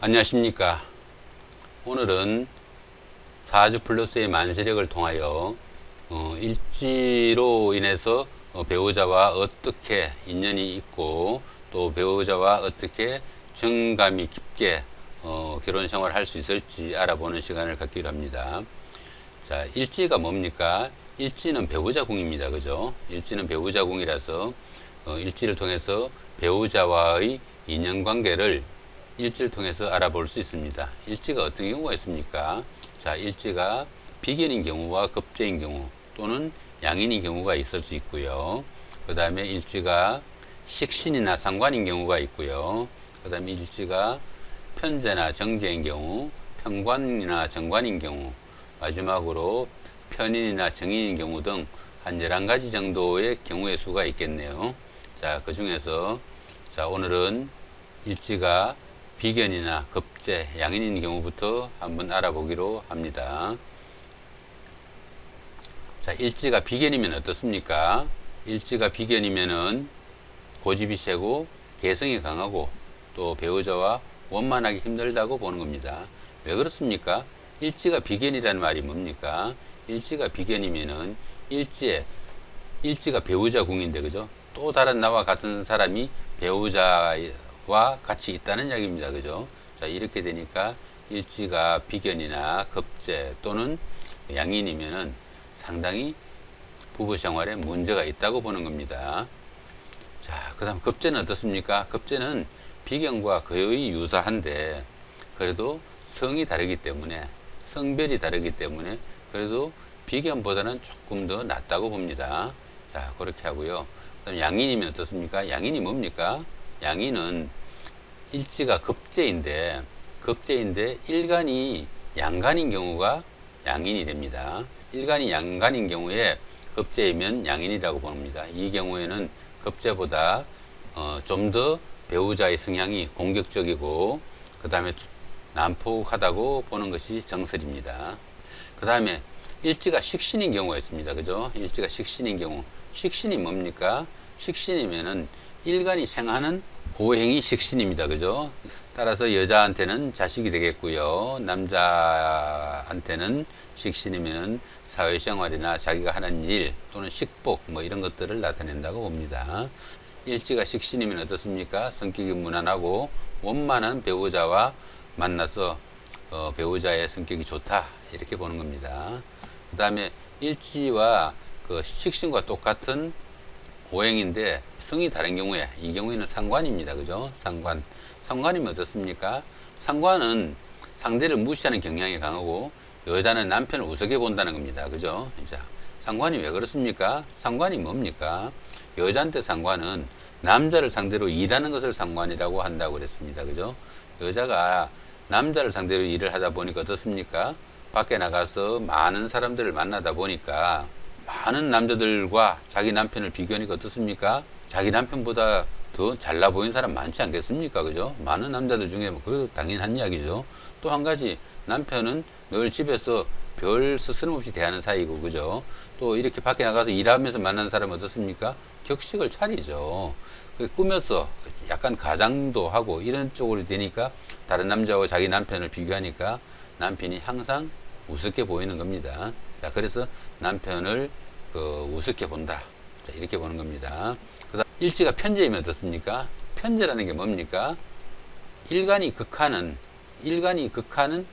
안녕하십니까. 오늘은 사주 플러스의 만세력을 통하여 어, 일지로 인해서 어, 배우자와 어떻게 인연이 있고 또 배우자와 어떻게 정감이 깊게 어, 결혼 생활을 할 수 있을지 알아보는 시간을 갖기로 합니다. 자, 일지가 뭡니까? 일지는 배우자 궁입니다. 그죠? 일지는 배우자 궁이라서 어, 일지를 통해서 배우자와의 인연 관계를 일지를 통해서 알아볼 수 있습니다. 일지가 어떤 경우가 있습니까? 자, 일지가 비견인 경우와 급제인 경우 또는 양인인 경우가 있을 수 있고요. 그 다음에 일지가 식신이나 상관인 경우가 있고요. 그 다음에 일지가 편제나 정제인 경우, 편관이나 정관인 경우, 마지막으로 편인이나 정인인 경우 등 한 11가지 정도의 경우의 수가 있겠네요. 자, 그 중에서 자, 오늘은 일지가 비견이나 급제, 양인인 경우부터 한번 알아보기로 합니다. 자, 일지가 비견이면 어떻습니까? 일지가 비견이면은 고집이 세고 개성이 강하고 또 배우자와 원만하기 힘들다고 보는 겁니다. 왜 그렇습니까? 일지가 비견이라는 말이 뭡니까? 일지가 비견이면은 일지에 일지가 배우자 궁인데 그죠? 또 다른 나와 같은 사람이 배우자 와 같이 있다는 이야기입니다. 그죠? 자, 이렇게 되니까 일지가 비견이나 급제 또는 양인이면은 상당히 부부 생활에 문제가 있다고 보는 겁니다. 자, 그 다음 급제는 어떻습니까? 급제는 비견과 거의 유사한데 그래도 성이 다르기 때문에 성별이 다르기 때문에 그래도 비견보다는 조금 더 낫다고 봅니다. 자, 그렇게 하고요. 그다음 양인이면 어떻습니까? 양인이 뭡니까? 양인은 일지가 급제인데 급제인데 일간이 양간인 경우가 양인이 됩니다. 일간이 양간인 경우에 급제이면 양인이라고 봅니다. 이 경우에는 급제보다 어, 좀 더 배우자의 성향이 공격적이고 그 다음에 난폭하다고 보는 것이 정설입니다. 그 다음에 일지가 식신인 경우가 있습니다. 그죠? 일지가 식신인 경우. 식신이 뭡니까? 식신이면은 일간이 생하는 오행이 식신입니다. 그죠? 따라서 여자한테는 자식이 되겠고요. 남자한테는 식신이면 사회생활이나 자기가 하는 일 또는 식복 뭐 이런 것들을 나타낸다고 봅니다. 일지가 식신이면 어떻습니까? 성격이 무난하고 원만한 배우자와 만나서 어, 배우자의 성격이 좋다 이렇게 보는 겁니다. 그 다음에 일지와 그 식신과 똑같은 오행인데 성이 다른 경우에 이 경우에는 상관입니다. 그죠? 상관. 상관이면 어떻습니까? 상관은 상대를 무시하는 경향이 강하고 여자는 남편을 우습게 본다는 겁니다. 그죠? 자, 상관이 왜 그렇습니까? 상관이 뭡니까? 여자한테 상관은 남자를 상대로 일하는 것을 상관이라고 한다고 그랬습니다. 그죠? 여자가 남자를 상대로 일을 하다 보니까 어떻습니까? 밖에 나가서 많은 사람들을 만나다 보니까 많은 남자들과 자기 남편을 비교하니까 어떻습니까? 자기 남편보다 더 잘나 보이는 사람 많지 않겠습니까? 그죠? 많은 남자들 중에 뭐 그래도 당연한 이야기죠. 또 한 가지 남편은 늘 집에서 별 스스럼 없이 대하는 사이고 그죠? 또 이렇게 밖에 나가서 일하면서 만나는 사람은 어떻습니까? 격식을 차리죠. 그 꾸며서 약간 가장도 하고 이런 쪽으로 되니까 다른 남자와 자기 남편을 비교하니까 남편이 항상 우습게 보이는 겁니다. 자, 그래서 남편을 그 우습게 본다. 자, 이렇게 보는 겁니다. 그다음 일지가 편제이면 어떻습니까? 편제라는 게 뭡니까? 일간이 극하는 일간이 극하는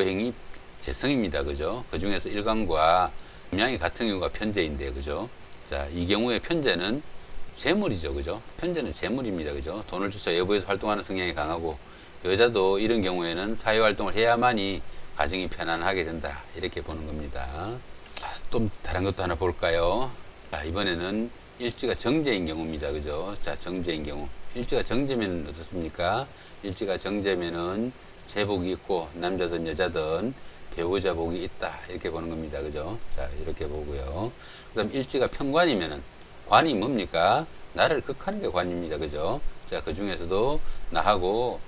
행이 재성입니다. 그죠? 그 중에서 일간과 음양이 같은 경우가 편제인데, 그죠? 자, 이 경우에 편제는 재물이죠. 그죠? 편제는 재물입니다. 그죠? 돈을 주서 외부에서 활동하는 성향이 강하고, 여자도 이런 경우에는 사회 활동을 해야만이 가정이 편안하게 된다. 이렇게 보는 겁니다. 또 다른 것도 하나 볼까요? 자, 이번에는 일지가 정제인 경우입니다. 그죠? 자, 정제인 경우. 일지가 정제면 어떻습니까? 일지가 정제면은 제복이 있고, 남자든 여자든 배우자 복이 있다. 이렇게 보는 겁니다. 그죠? 자, 이렇게 보고요. 그 다음 일지가 편관이면은, 관이 뭡니까? 나를 극하는 게 관입니다. 그죠? 자, 그 중에서도 나하고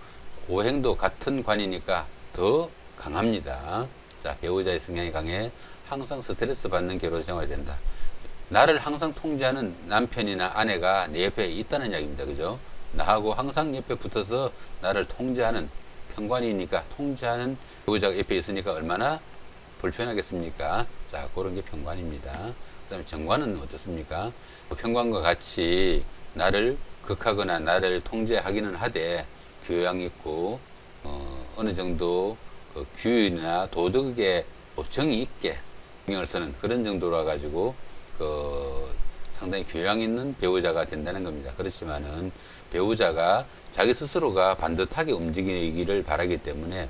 오행도 같은 관이니까 더 강합니다. 자, 배우자의 성향이 강해 항상 스트레스 받는 결혼 생활이 된다. 나를 항상 통제하는 남편이나 아내가 내 옆에 있다는 이야기입니다. 그죠? 나하고 항상 옆에 붙어서 나를 통제하는 편관이니까 통제하는 배우자가 옆에 있으니까 얼마나 불편하겠습니까? 자, 그런 게 편관입니다. 그 다음에 정관은 어떻습니까? 그 편관과 같이 나를 극하거나 나를 통제하기는 하되 교양 있고 어, 어느 정도 그 규율이나 도덕에 뭐 정이 있게 신경을 쓰는 그런 정도라 가지고 그 상당히 교양 있는 배우자가 된다는 겁니다. 그렇지만은 배우자가 자기 스스로가 반듯하게 움직이기를 바라기 때문에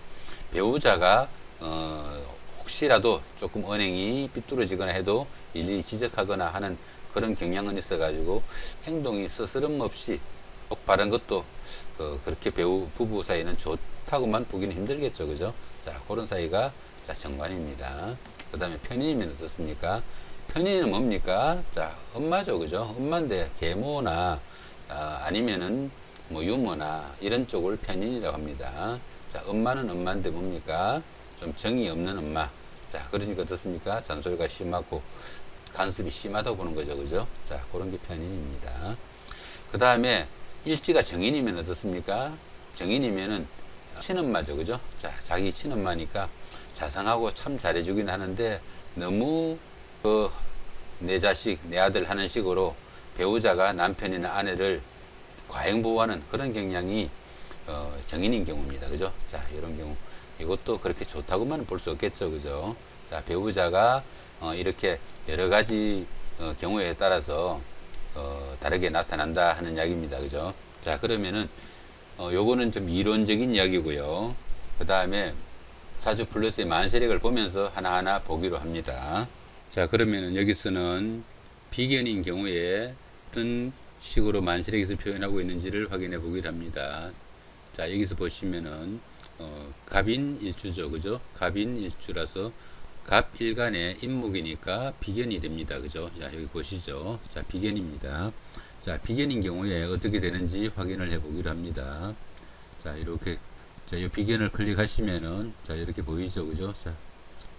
배우자가 어 혹시라도 조금 언행이 삐뚤어지거나 해도 일일이 지적하거나 하는 그런 경향은 있어 가지고 행동이 스스럼 없이 꼭 바른 것도 그 그렇게 배우 부부 사이는 좋다고만 보기는 힘들겠죠, 그죠? 자 그런 사이가 자 정관입니다. 그 다음에 편인이면 어떻습니까? 편인은 뭡니까? 자 엄마죠, 그죠? 엄마인데 계모나 아, 아니면은 뭐 유모나 이런 쪽을 편인이라고 합니다. 자 엄마는 엄마인데 뭡니까? 좀 정이 없는 엄마. 자 그러니까 어떻습니까? 잔소리가 심하고 간섭이 심하다고 보는 거죠, 그죠? 자 그런 게 편인입니다. 그 다음에 일지가 정인이면 어떻습니까? 정인이면은 친엄마죠, 그죠? 자, 자기 친엄마니까 자상하고 참 잘해주긴 하는데 너무 그 내 자식, 내 아들 하는 식으로 배우자가 남편이나 아내를 과잉 보호하는 그런 경향이 어, 정인인 경우입니다, 그죠? 자, 이런 경우 이것도 그렇게 좋다고만 볼 수 없겠죠, 그죠? 자, 배우자가 어, 이렇게 여러 가지 어, 경우에 따라서 어, 다르게 나타난다 하는 이야기입니다. 그죠? 자, 그러면은, 어, 요거는 좀 이론적인 이야기고요. 그 다음에 사주 플러스의 만세력을 보면서 하나하나 보기로 합니다. 자, 그러면은 여기서는 비견인 경우에 어떤 식으로 만세력에서 표현하고 있는지를 확인해 보기로 합니다. 자, 여기서 보시면은, 어, 갑인 일주죠. 그죠? 갑인 일주라서 갑 일간의 임목이니까 비견이 됩니다. 그죠? 자, 여기 보시죠. 자, 비견입니다. 자, 비견인 경우에 어떻게 되는지 확인을 해 보기로 합니다. 자, 이렇게 자, 이 비견을 클릭하시면은 자, 이렇게 보이죠. 그죠? 자,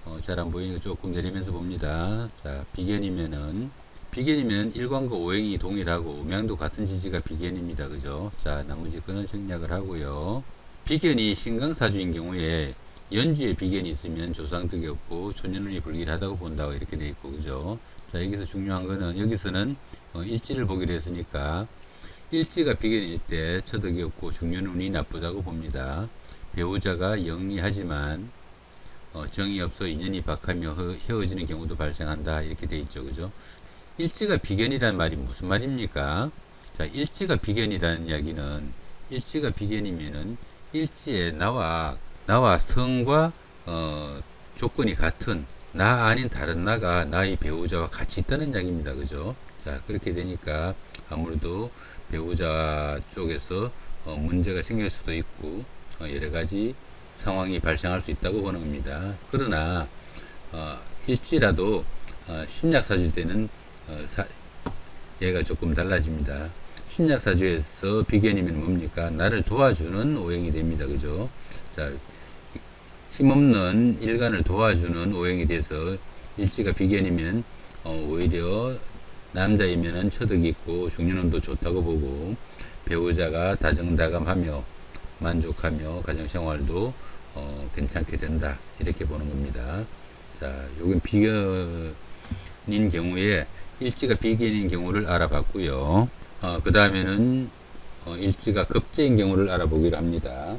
어, 잘 안 보이니까 조금 내리면서 봅니다. 자, 비견이면은 비견이면 일관과 오행이 동일하고 음양도 같은 지지가 비견입니다. 그죠? 자, 나머지 그는 생략을 하고요. 비견이 신강사주인 경우에 연주에 비견이 있으면 조상득이 없고 초년운이 불길하다고 본다고 이렇게 돼 있고 그죠? 자 여기서 중요한 거는 여기서는 어, 일지를 보기로 했으니까 일지가 비견일 때 처덕이 없고 중년운이 나쁘다고 봅니다. 배우자가 영리하지만 어, 정이 없어 인연이 박하며 헤- 헤어지는 경우도 발생한다 이렇게 돼 있죠 그죠? 일지가 비견이라는 말이 무슨 말입니까? 자 일지가 비견이라는 이야기는 일지가 비견이면은 일지에 나와 나와 성과 어, 조건이 같은 나 아닌 다른 나가 나의 배우자와 같이 있다는 이야기입니다. 그죠? 자, 그렇게 되니까 아무래도 배우자 쪽에서 어, 문제가 생길 수도 있고 어, 여러 가지 상황이 발생할 수 있다고 보는 겁니다. 그러나 어, 일지라도 어, 신약 사줄 때는 어, 사, 얘가 조금 달라집니다. 신약 사주에서 비견이면 뭡니까? 나를 도와주는 오행이 됩니다. 그죠? 자, 힘없는 일간을 도와주는 오행이 돼서 일지가 비견이면 어, 오히려 남자이면은 처덕이 있고 중년운도 좋다고 보고 배우자가 다정다감하며 만족하며 가정생활도 어, 괜찮게 된다 이렇게 보는 겁니다. 자, 요건 비견인 경우에 일지가 비견인 경우를 알아봤고요. 어, 그 다음에는 어, 일지가 급제인 경우를 알아보기로 합니다.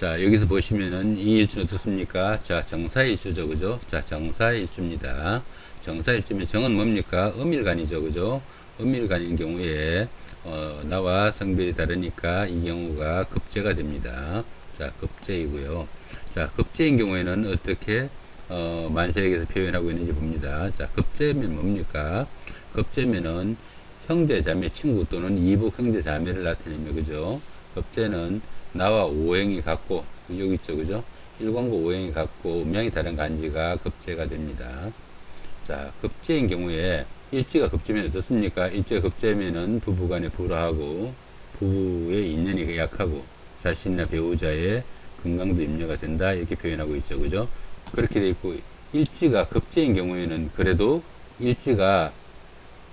자, 여기서 보시면은 이 일주는 어떻습니까? 자, 정사일주죠, 그죠? 자, 정사일주입니다. 정사일주면 정은 뭡니까? 음일간이죠, 그죠? 음일간인 경우에 어, 나와 성별이 다르니까 이 경우가 급제가 됩니다. 자, 급제이고요. 자, 급제인 경우에는 어떻게 어, 만세력에서 표현하고 있는지 봅니다. 자, 급제면 뭡니까? 급제면은 형제, 자매, 친구 또는 이복 형제, 자매를 나타내며 그죠? 급제는 나와 오행이 같고 여기 있죠, 그죠? 일관과 오행이 같고 음양이 다른 간지가 급제가 됩니다. 자, 급제인 경우에 일지가 급제면 어떻습니까? 일지가 급제면은 부부간에 불화하고 부부의 인연이 약하고 자신이나 배우자의 건강도 염려가 된다 이렇게 표현하고 있죠, 그죠? 그렇게 돼 있고 일지가 급제인 경우에는 그래도 일지가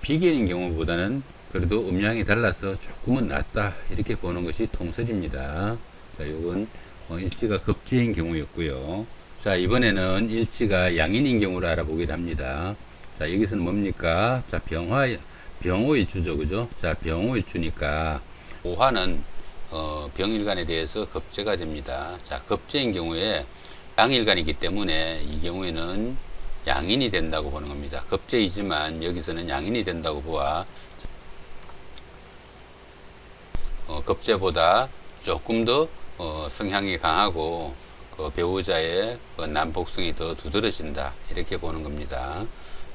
비견인 경우보다는 그래도 음양이 달라서 조금은 낫다 이렇게 보는 것이 통설입니다. 자, 요건 어, 일지가 급제인 경우였고요. 자, 이번에는 일지가 양인인 경우를 알아보기로 합니다. 자, 여기서는 뭡니까? 자, 병화, 병호일주죠. 그죠? 자, 병호일주니까, 오화는, 어, 병일간에 대해서 급제가 됩니다. 자, 급제인 경우에 양일간이기 때문에 이 경우에는 양인이 된다고 보는 겁니다. 급제이지만 여기서는 양인이 된다고 보아 어, 급제보다 조금 더 어, 성향이 강하고 그 배우자의 그 남복성이 더 두드러진다 이렇게 보는 겁니다.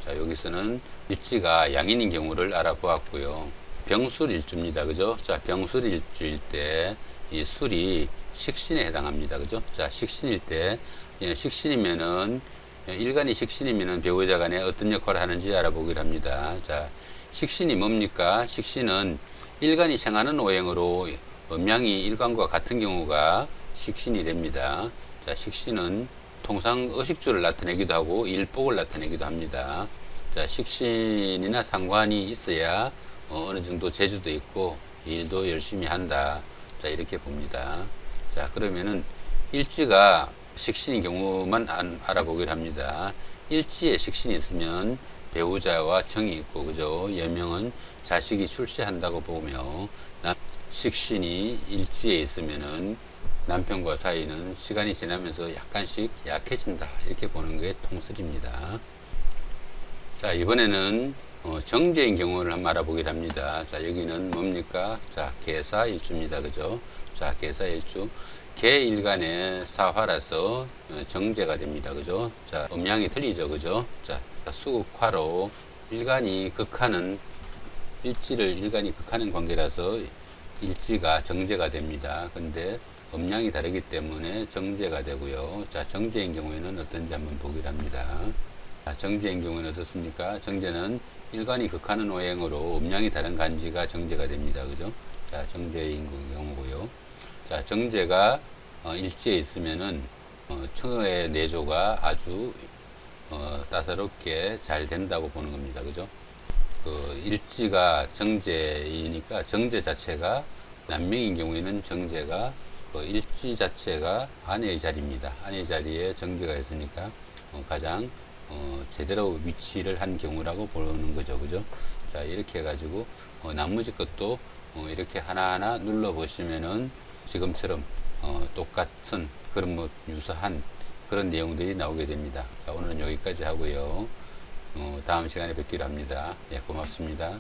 자 여기서는 일지가 양인인 경우를 알아보았고요. 병술일주입니다. 그죠? 자 병술일주일 때 이 술이 식신에 해당합니다. 그죠? 자 식신일 때 예, 식신이면은 예, 일간이 식신이면은 배우자 간에 어떤 역할을 하는지 알아보기로 합니다. 자 식신이 뭡니까? 식신은 일간이 생하는 오행으로 음양이 일간과 같은 경우가 식신이 됩니다. 자, 식신은 통상 의식주를 나타내기도 하고 일복을 나타내기도 합니다. 자, 식신이나 상관이 있어야 어, 어느 정도 재주도 있고 일도 열심히 한다. 자, 이렇게 봅니다. 자, 그러면은 일지가 식신인 경우만 안- 알아보기로 합니다. 일지에 식신이 있으면 배우자와 정이 있고 그죠? 여명은 자식이 출세한다고 보며 남- 식신이 일지에 있으면은 남편과 사이는 시간이 지나면서 약간씩 약해진다 이렇게 보는 게 통설입니다. 자 이번에는 어, 정제인 경우를 한번 알아보기로 합니다. 자 여기는 뭡니까? 자 개사 일주입니다. 그죠? 자 개사 일주 개일간의 사화라서 어, 정제가 됩니다. 그죠? 자 음양이 틀리죠. 그죠? 자 수국화로 일간이 극하는 일지를 일간이 극하는 관계라서 일지가 정제가 됩니다. 근데 음량이 다르기 때문에 정제가 되고요. 자, 정제인 경우에는 어떤지 한번 보기로 합니다. 자, 정제인 경우에는 어떻습니까? 정제는 일간이 극하는 오행으로 음량이 다른 간지가 정제가 됩니다. 그죠? 자, 정제인 경우고요. 자, 정제가 어, 일지에 있으면은 어, 청의 내조가 아주 어, 따사롭게 잘 된다고 보는 겁니다. 그죠? 그 일지가 정제이니까 정제 자체가 남명인 경우에는 정제가 그 일지 자체가 아내의 자리입니다. 아내의 자리에 정제가 있으니까 어, 가장 어, 제대로 위치를 한 경우라고 보는 거죠. 그죠? 자, 이렇게 해가지고 어, 나머지 것도 어, 이렇게 하나하나 눌러 보시면은 지금처럼 어, 똑같은 그런 뭐 유사한 그런 내용들이 나오게 됩니다. 자, 오늘은 여기까지 하고요. 어, 다음 시간에 뵙기로 합니다. 예, 고맙습니다.